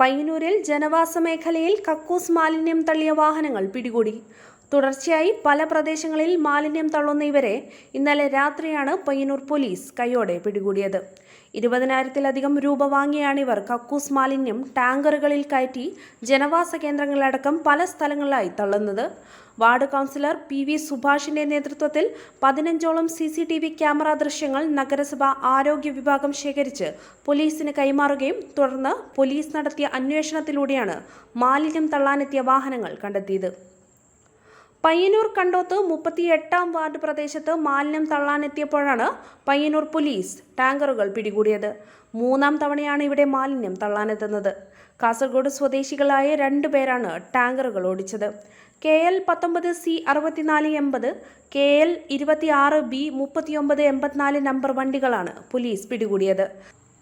പയ്യന്നൂരിൽ ജനവാസ മേഖലയിൽ കക്കൂസ് മാലിന്യം തള്ളിയ വാഹനങ്ങൾ പിടികൂടി. തുടർച്ചയായി പല പ്രദേശങ്ങളിൽ മാലിന്യം തള്ളുന്ന ഇവരെ ഇന്നലെ രാത്രിയാണ് പയ്യന്നൂർ പോലീസ് കൈയോടെ പിടികൂടിയത്. ഇരുപതിനായിരത്തിലധികം രൂപ വാങ്ങിയാണ് ഇവർ കക്കൂസ് മാലിന്യം ടാങ്കറുകളിൽ കയറ്റി ജനവാസ കേന്ദ്രങ്ങളടക്കം പല സ്ഥലങ്ങളിലായി തള്ളുന്നത്. വാർഡ് കൗൺസിലർ പി വി സുഭാഷിന്റെ നേതൃത്വത്തിൽ പതിനഞ്ചോളം C C T V camera ദൃശ്യങ്ങൾ നഗരസഭ ആരോഗ്യ വിഭാഗം ശേഖരിച്ച് പോലീസിന് കൈമാറുകയും തുടർന്ന് പോലീസ് നടത്തിയ അന്വേഷണത്തിലൂടെയാണ് മാലിന്യം തള്ളാനെത്തിയ വാഹനങ്ങൾ കണ്ടെത്തിയത്. പയ്യന്നൂർ കണ്ടോത്ത് മുപ്പത്തി എട്ടാം വാർഡ് പ്രദേശത്ത് മാലിന്യം തള്ളാനെത്തിയപ്പോഴാണ് പയ്യന്നൂർ പോലീസ് ടാങ്കറുകൾ പിടികൂടിയത്. മൂന്നാം തവണയാണ് ഇവിടെ മാലിന്യം തള്ളാനെത്തുന്നത്. കാസർഗോഡ് സ്വദേശികളായ രണ്ടു പേരാണ് ടാങ്കറുകൾ ഓടിച്ചത്. കെ എൽ പത്തൊമ്പത് സി അറുപത്തിനാല് എൺപത് കെ എൽ ഇരുപത്തിയാറ് ബി മുപ്പത്തിയൊമ്പത് എൺപത്തിനാല് നമ്പർ വണ്ടികളാണ് പോലീസ് പിടികൂടിയത്.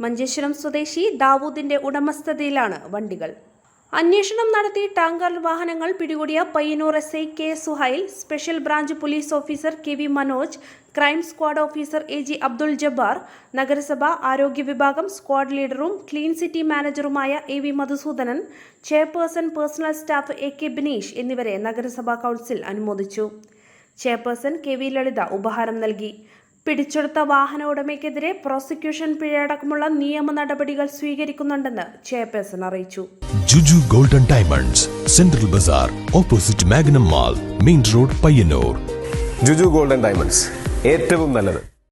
മഞ്ചേശ്വരം സ്വദേശി ദാവൂദിന്റെ ഉടമസ്ഥതയിലാണ് വണ്ടികൾ. അന്വേഷണം നടത്തി ടാങ്കർ വാഹനങ്ങൾ പിടികൂടിയ Payyanur S I K Suhail special branch police officer K V Manoj crime squad officer A G Abdul Jabbar നഗരസഭ ആരോഗ്യ വിഭാഗം സ്ക്വാഡ് ലീഡറും clean city മാനേജറുമായ A V Madhusudanan chairperson personal staff A K Bineesh എന്നിവരെ നഗരസഭാ council അനുമോദിച്ചു. Chairperson K V ലളിത ഉപഹാരം നൽകി. പിടിച്ചെടുത്ത വാഹന ഉടമയ്ക്കെതിരെ പ്രോസിക്യൂഷൻ പിഴയടക്കമുള്ള നിയമ നടപടികൾ സ്വീകരിക്കുന്നുണ്ടെന്ന് ചെയർപേഴ്സൺ അറിയിച്ചു. Juju golden diamonds central Bazar opposite Magnum mall main road Payyanur. Juju golden diamonds ഏറ്റവും നല്ലത്.